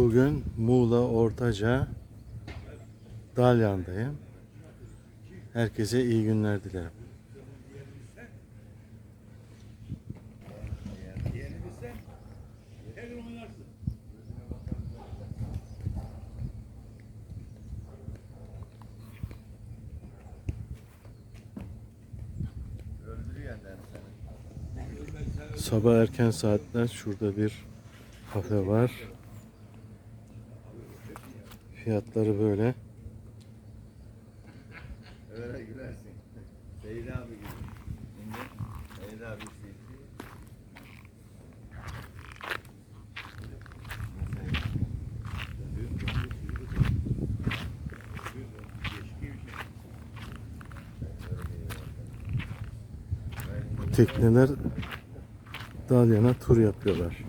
Bugün Muğla Ortaca Dalyan'dayım. Herkese iyi günler dilerim. Sabah erken saatler şurada bir kafe var. Fiyatları böyle. Öyle gülersin. Seyit abi gibi. Şimdi Seyit abi. Tekneler Dalyan'a tur yapıyorlar.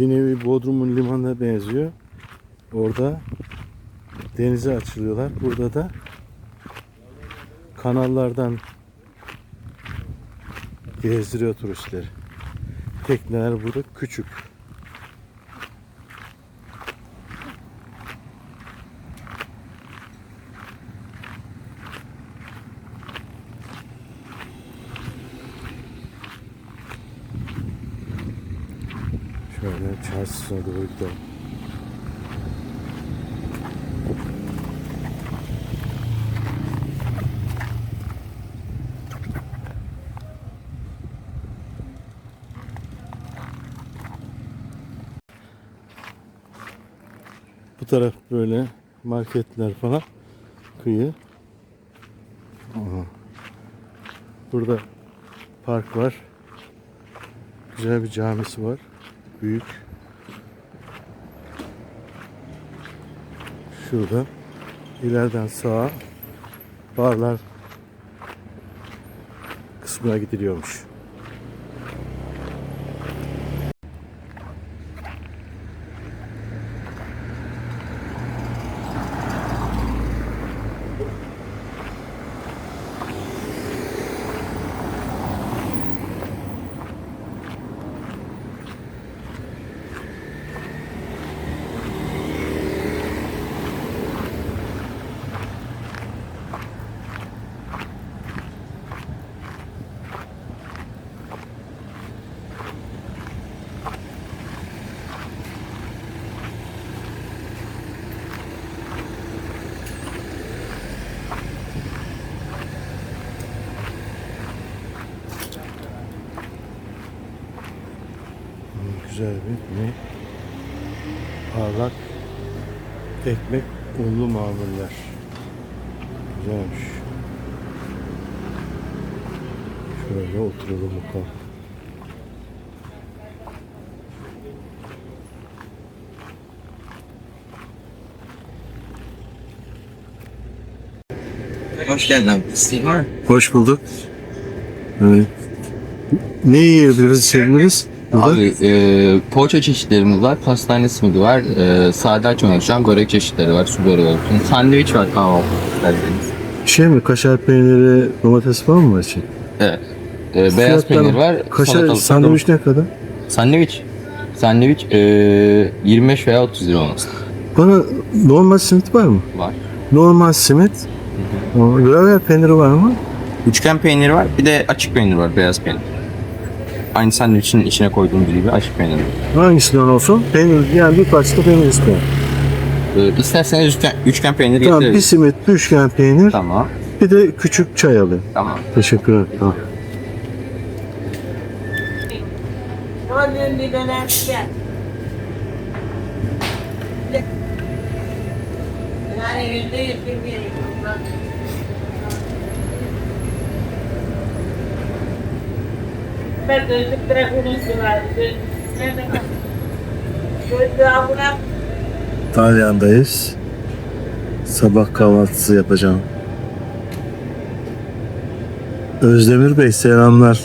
Bir nevi Bodrum'un limanına benziyor. Orada denize açılıyorlar. Burada da kanallardan gezdiriyor turistleri. Tekneler burada küçük. Çarşısına doğru gidelim. Bu taraf böyle marketler falan kıyı. Burada park var. Güzel bir camisi var. Büyük. Şurada ileriden sağa barlar kısmına gidiliyormuş. Hmm, Güzel bir ne? Parlak ekmek unlu mamuller. Güzelmiş. Şöyle oturalım bakalım. Hoş geldin abi. Hoş bulduk. Evet. Ne yiyebiliriz sevgiliniz? Burada? Abi e, poğaça çeşitlerimiz var, pastane simidi var, e, sade açma oluşan börek çeşitleri var, su böreği olsun. Sandviç var kahvaltı isterseniz. Şey mi? Kaşar peyniri, domates falan mı var için? Evet. E, beyaz Fiyatlar- peynir var, Kaşar salatalık var, sandviç ne kadar? Sandviç. Sandviç e, 25 veya 30 lira olması Bana normal simit var mı? var. Normal simit. Gravyer peyniri var mı? Üçgen peynir var, bir de açık peynir var, beyaz peynir. Aynı sandviçin içine koyduğumuz gibi açık peynir var. Hangisinden olsun? Peynir, yani bir parça da peynir istiyorum. E, isterseniz üçgen, üçgen peynir Tamam bir getiririz. simit, bir üçgen peynir, Tamam, bir de küçük çay alayım. tamam. Teşekkür ederim. Tamam. Onun bir dönem gel. Yani yüzde yüz bilmiyorum. Ben abi. Gözlüklere Gözlüğü abuna Dalyan'dayız. Sabah kahvaltısı yapacağım. Özdemir Bey selamlar.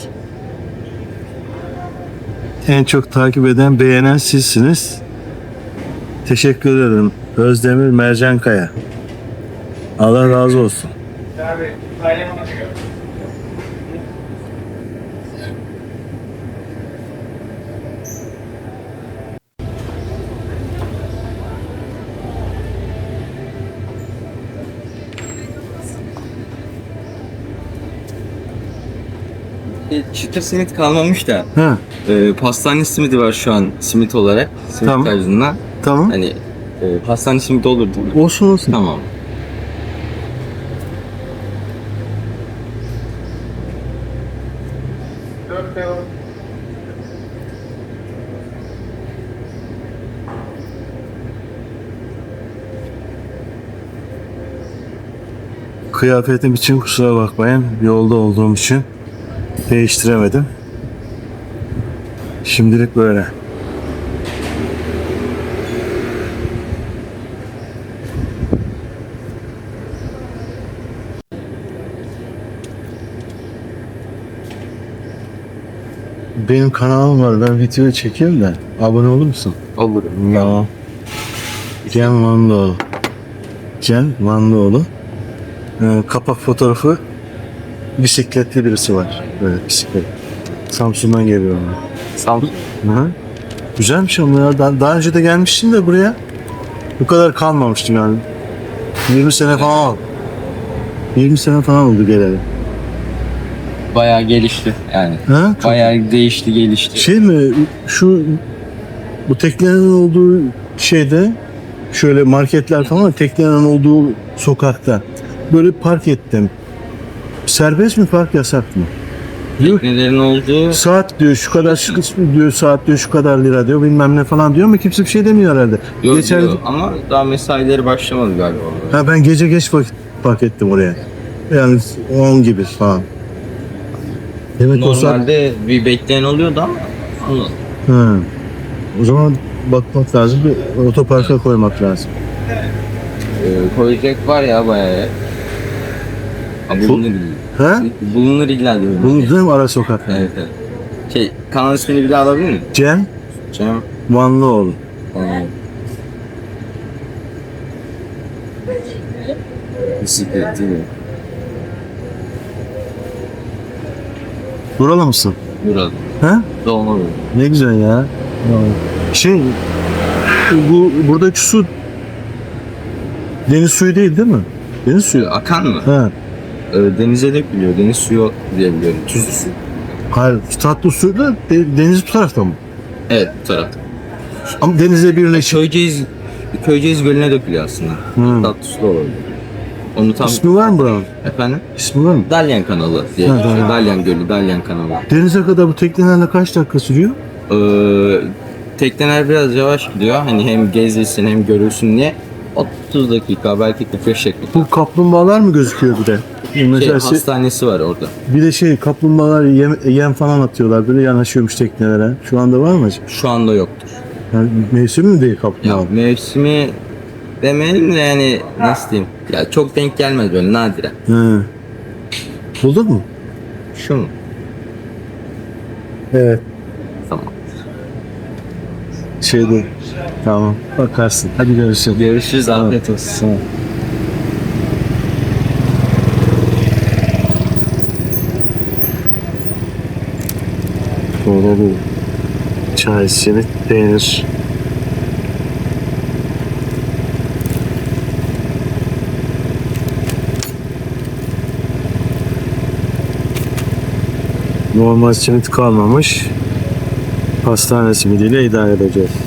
En çok takip eden, beğenen sizsiniz. Teşekkür ederim. Özdemir Mercankaya. Allah razı olsun. E, Çıtır simit kalmamış da Ha, e, pastane simidi var şu an simit olarak. Simit Tamam. tarzında. tamam. Hani e, pastane simidi olur değil mi? Olsun olsun. Tamam. Kıyafetim için kusura bakmayın. Yolda olduğum için değiştiremedim. Şimdilik böyle. Benim kanalım var. Ben video çekiyorum da. Abone olur musun? Olur. Ya. Cem Vanlıoğlu. Cem Vanlıoğlu. Ee, kapak fotoğrafı bisikletli birisi var. Böyle bisiklet. Samsun'dan geliyor onlar. Samsun. Hı hı. Güzelmiş ya. Daha, daha önce de gelmiştim de buraya. Bu kadar kalmamıştım yani. 20 sene falan oldu. 20 sene falan oldu geleli. Bayağı gelişti yani. Ha? Çok- Bayağı değişti, gelişti. Şey mi şu bu teknenin olduğu şeyde şöyle marketler falan teknenin olduğu sokakta böyle park ettim. Serbest mi park yasak mı? Diyor Nelerin olduğu saat diyor şu kadar şu kısmı diyor saat diyor şu kadar lira diyor bilmem ne falan diyor ama kimse bir şey demiyor herhalde. yok Geçen- diyor ama daha mesaileri başlamadı galiba. Ha ben gece geç vakit park ettim oraya. Yani 10 gibi falan. Demek o saat... Normalde bir bekleyen oluyordu ama anladım. Ha. O zaman bakmak lazım. Bir otoparka koymak lazım. Ee, koyacak var ya bayağı. bulunur illa. Ha? Bulunur illa diyorum. Değil mi ara sokak? Evet evet. Şey kanal ismini bir daha alabilir miyim? Cem Cem. Vanlıoğlu. Ee, Bisiklet değil mi? Buralı mısın? Burada. Ha? Dolma bu. Ne güzel ya. Şey bu buradaki su deniz suyu değil değil mi? Deniz suyu. Akan mı? Ha. Ee, denize dökülüyor. Deniz suyu diye biliyorum. Tuzlu su. Hayır, tatlı su da de- deniz bu tarafta mı? Evet bu tarafta. Ama denizle birleşik. Köyceğiz, Köyceğiz Gölü'ne dökülüyor aslında. Hmm. Tatlı su olabilir. Onu tam... İsmi var mı buranın? Efendim? İsmi var mı? Dalyan kanalı diye Ha, geçiyor. tamam. Dalyan Gölü, Dalyan kanalı. Denize kadar bu teknelerle kaç dakika sürüyor? Ee, tekneler biraz yavaş gidiyor. Hani hem gezilsin hem görülsün diye. 30 dakika belki 45 dakika. Bu kaplumbağalar mı gözüküyor bir de? Şey, Mesela şey- hastanesi var orada. bir de şey kaplumbağalar yem, yem falan atıyorlar böyle yanaşıyormuş teknelere. Şu anda var mı acaba? Şu anda yoktur. Yani mevsimi mi değil Ya kaplumbağa? mevsimi demeyelim de yani nasıl diyeyim? Ya çok denk gelmez böyle nadiren. He. Buldun mu? Şu mu? Evet. Tamam. Şeyde. Tamam. Bakarsın. Hadi görüşürüz. Görüşürüz. Afiyet olsun. Sağ Böyle bir peynir. Normal simit kalmamış. Pastane simidiyle idare edeceğiz.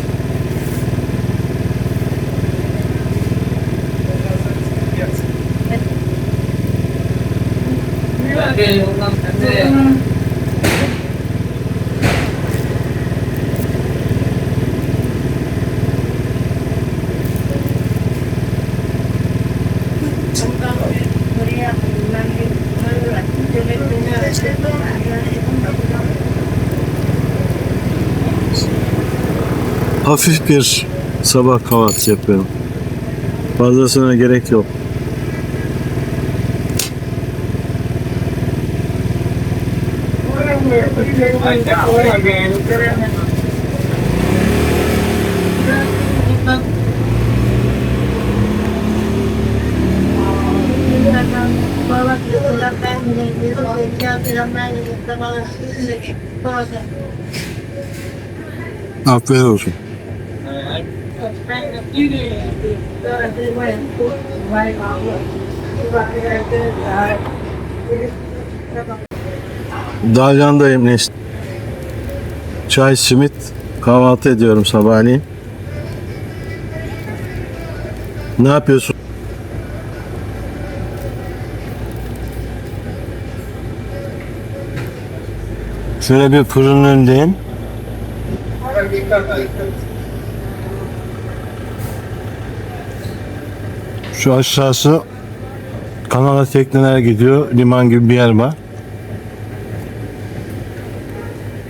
hafif bir sabah kahvaltısı yapıyorum. Fazlasına gerek yok. Aferin olsun. Dalyan'dayım Nesli. Çay, simit, kahvaltı ediyorum sabahleyin. Ne yapıyorsun? Şöyle bir fırının önündeyim. Şu aşağısı kanala tekneler gidiyor. Liman gibi bir yer var.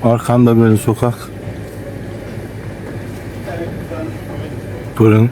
Arkamda böyle sokak. Fırın.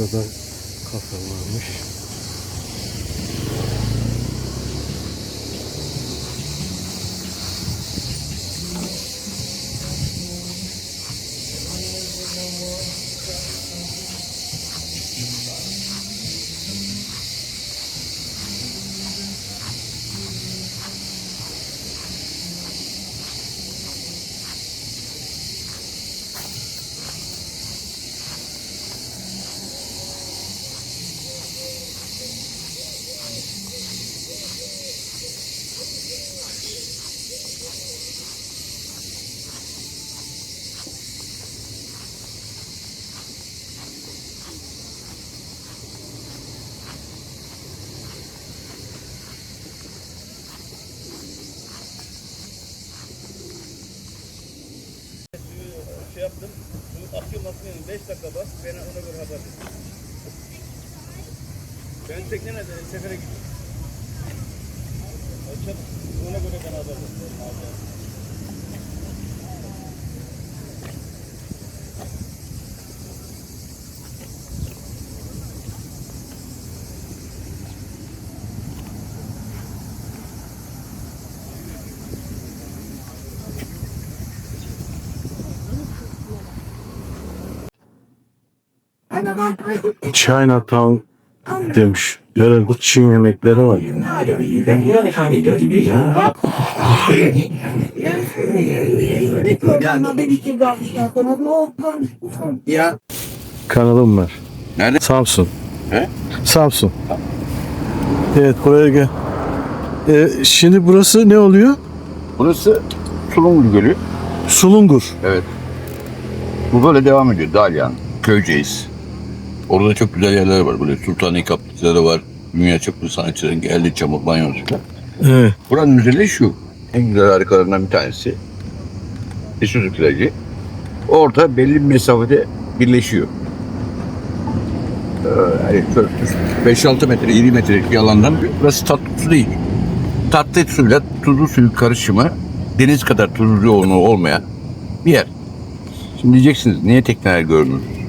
Burada da kafe varmış. tekne nerede? Sefere gidiyor. Açalım. Ona göre ben haber veririm. Chinatown demiş. Herhalde Çin yemekleri var. Kanalım var. Nerede? Samsun. He? Samsun. Evet buraya gel. Ee, şimdi burası ne oluyor? Burası Sulungur Gölü. Sulungur. Evet. Bu böyle devam ediyor. Dalyan, Köyceğiz. Orada çok güzel yerler var. Böyle Sultani kaplıcaları var. Dünya çaplı sanatçıların geldiği çamur banyosu. Evet. Buranın özelliği şu. En güzel harikalarından bir tanesi. İsuzu plajı. Orada belli bir mesafede birleşiyor. Ee, yani şöyle 5-6 metre, 20 metrelik bir alandan burası tatlı su değil. Tatlı suyla tuzlu suyu karışımı deniz kadar tuzlu yoğunluğu olmayan bir yer. Şimdi diyeceksiniz niye tekneler gördünüz?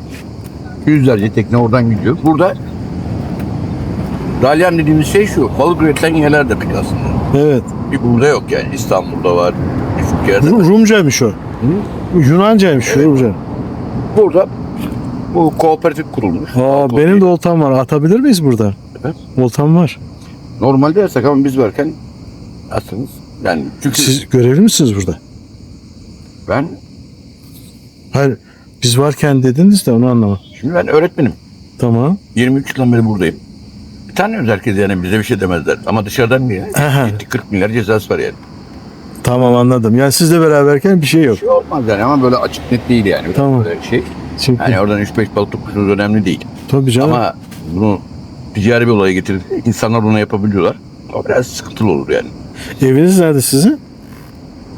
Yüzlerce tekne oradan gidiyor. Burada Dalyan dediğimiz şey şu. Balık üretilen yerler demek aslında. Evet. Bir burada yok yani. İstanbul'da var. Birçok yerde Ru- var. Rumcaymış o. Yunancaymış o Rumca. Burada bu kooperatif kurulmuş. Aa, benim de oltam var. Atabilir miyiz burada? Evet. Oltam var. Normalde yasak ama biz varken aslında yani çünkü Siz görevli misiniz burada? ben Hayır. Biz varken dediniz de onu anlamadım. Şimdi ben öğretmenim. Tamam. 23 yıldan beri buradayım. Bir tane herkes yani bize bir şey demezler. Ama dışarıdan bir Aha. gitti 40 milyar cezası var yani. Tamam anladım. Yani sizle beraberken bir şey yok. Bir şey olmaz yani ama böyle açık net değil yani. Tamam. Böyle şey. Çünkü Yani oradan 3-5 balık tutmuşsunuz önemli değil. tabii canım. Ama bunu ticari bir olaya getirip insanlar bunu yapabiliyorlar. O biraz sıkıntılı olur yani. Eviniz nerede sizin?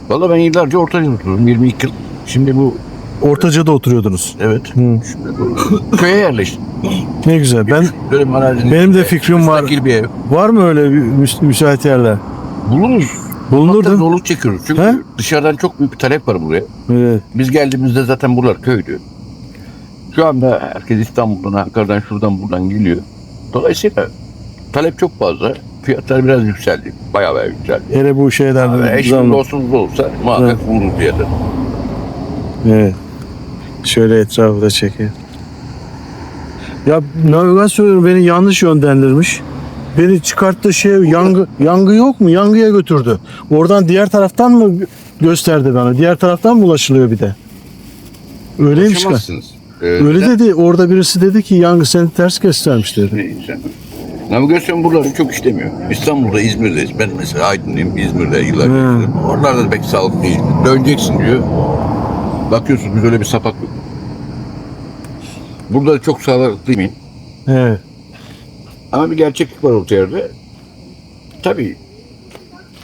Valla ben yıllarca ortada oturdum. 22 yıl. Şimdi bu Ortaca'da oturuyordunuz. evet. Hı. Köye yerleştim. Ne güzel. Ben arazinin benim de fikrim var. bir ev. Var mı öyle bir müs- müsait yerler? Bulunur Hatta değil mi? zorluk çekiyoruz. Çünkü He? dışarıdan çok büyük bir talep var buraya. Evet. Biz geldiğimizde zaten buralar köydü. Şu anda herkes İstanbul'dan, Ankara'dan, şuradan buradan geliyor. Dolayısıyla talep çok fazla. Fiyatlar biraz yükseldi. Bayağı bayağı yükseldi. Hele bu şeylerden. Ve eşim Zaman- dostumuz olursa muhakkak buluruz fiyatı. Evet. Şöyle etrafı da çekeyim. Ya navigasyon beni yanlış yönlendirmiş. Beni çıkarttı şey yangı yangı yok mu? Yangıya götürdü. Oradan diğer taraftan mı gö- gösterdi bana? Diğer taraftan mı ulaşılıyor bir de? Öyleymiş galiba. Ulaşamazsınız. Ee, Öyle neden? dedi. Orada birisi dedi ki yangı seni ters göstermiş dedi. Neyse. Navigasyon buraları çok işlemiyor. İstanbul'da, İzmir'deyiz. Ben mesela Aydın'dayım, İzmir'de yıllar geçirdim. Oralarda da pek sağlıklı değil. Döneceksin diyor. Bakıyorsun biz öyle bir sapak yok. Burada çok sağlıklı değil. Evet. Ama bir gerçeklik var orta yerde. Tabii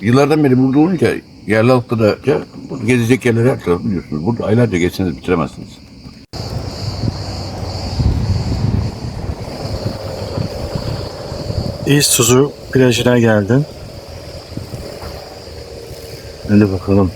yıllardan beri burada olunca yerli halkta da ya, gezecek yerler her tarafı biliyorsunuz. Burada aylarca geçseniz bitiremezsiniz. İztuzu plajına geldin. Hadi bakalım.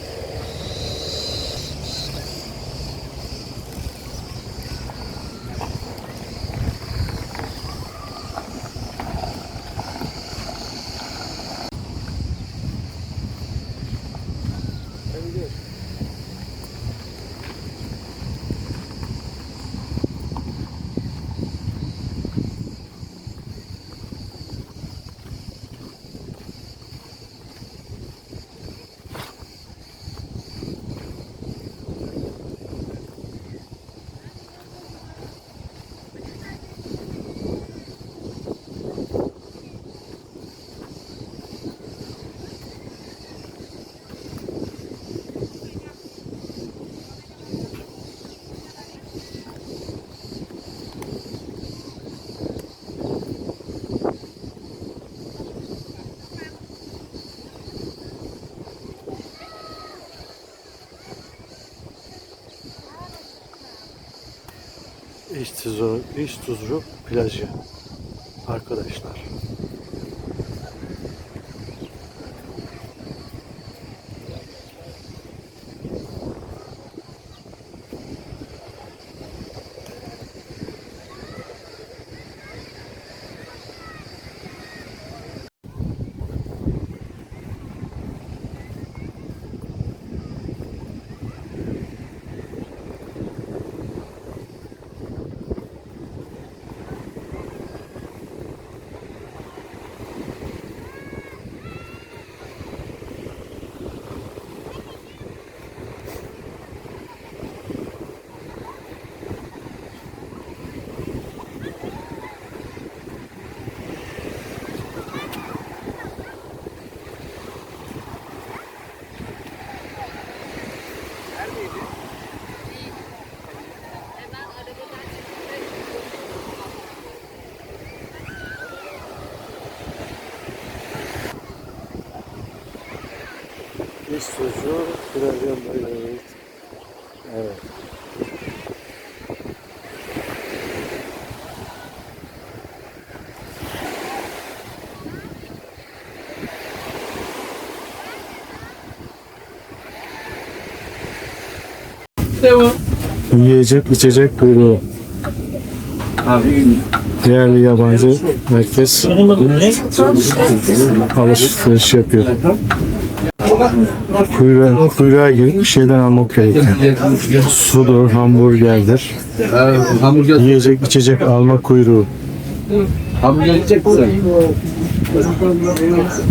İztuzu, İztuzu plajı arkadaşlar. Sucuğu, Trabzon bayrağı. Evet. Yiyecek, içecek kuyruğu. Yerli yabancı herkes alışveriş yapıyor. Kuyruğa, kuyruğa girip bir şeyler almak gerekiyor. Sudur, hamburgerdir. Hamburger, Yiyecek, içecek alma kuyruğu. hamburger misin?